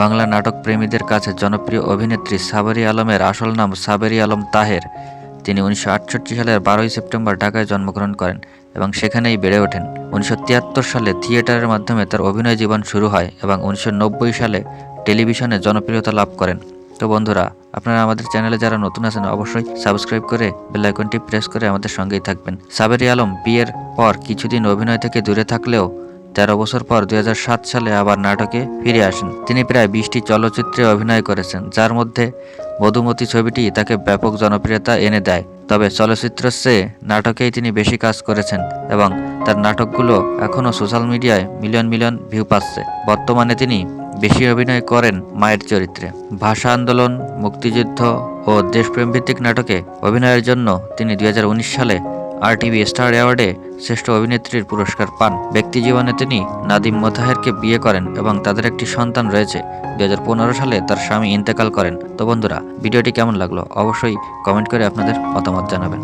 বাংলা নাটক প্রেমীদের কাছে জনপ্রিয় অভিনেত্রী সাবেরি আলমের আসল নাম সাবেরি আলম তাহের। তিনি উনিশশো আটষট্টি সালের বারোই সেপ্টেম্বর ঢাকায় জন্মগ্রহণ করেন এবং সেখানেই বেড়ে ওঠেন। উনিশশো তিয়াত্তর সালে থিয়েটারের মাধ্যমে তার অভিনয় জীবন শুরু হয় এবং উনিশশো নব্বই সালে টেলিভিশনে জনপ্রিয়তা লাভ করেন। তো বন্ধুরা, আপনারা আমাদের চ্যানেলে যারা নতুন আছেন অবশ্যই সাবস্ক্রাইব করে বেল আইকনটি প্রেস করে আমাদের সঙ্গেই থাকবেন। সাবেরি আলম বিয়ের পর কিছুদিন অভিনয় থেকে দূরে থাকলেও তেরো বছর পর দু হাজার সাত সালে আবার নাটকে ফিরে আসেন। তিনি প্রায় বিশটি চলচ্চিত্রে অভিনয় করেছেন, যার মধ্যে মধুমতি ছবিটি তাকে ব্যাপক জনপ্রিয়তা এনে দেয়। তবে চলচ্চিত্র চেয়ে নাটকেই তিনি বেশি কাজ করেছেন এবং তার নাটকগুলো এখনও সোশ্যাল মিডিয়ায় মিলিয়ন মিলিয়ন ভিউ পাচ্ছে। বর্তমানে তিনি বেশি অভিনয় করেন মায়ের চরিত্রে। ভাষা আন্দোলন, মুক্তিযুদ্ধ ও দেশপ্রেমভিত্তিক নাটকে অভিনয়ের জন্য তিনি দুই হাজার উনিশ সালে আরটিভি স্টার অ্যাওয়ার্ডে শ্রেষ্ঠ অভিনেত্রীর পুরস্কার পান। ব্যক্তি জীবনে তিনি নাদিম মোতাহেরকে বিয়ে করেন এবং তাদের একটি সন্তান রয়েছে। দু হাজার পনেরো সালে তার স্বামী ইন্তেকাল করেন। তো বন্ধুরা, ভিডিওটি কেমন লাগল? অবশ্যই কমেন্ট করে আপনাদের মতামত জানাবেন।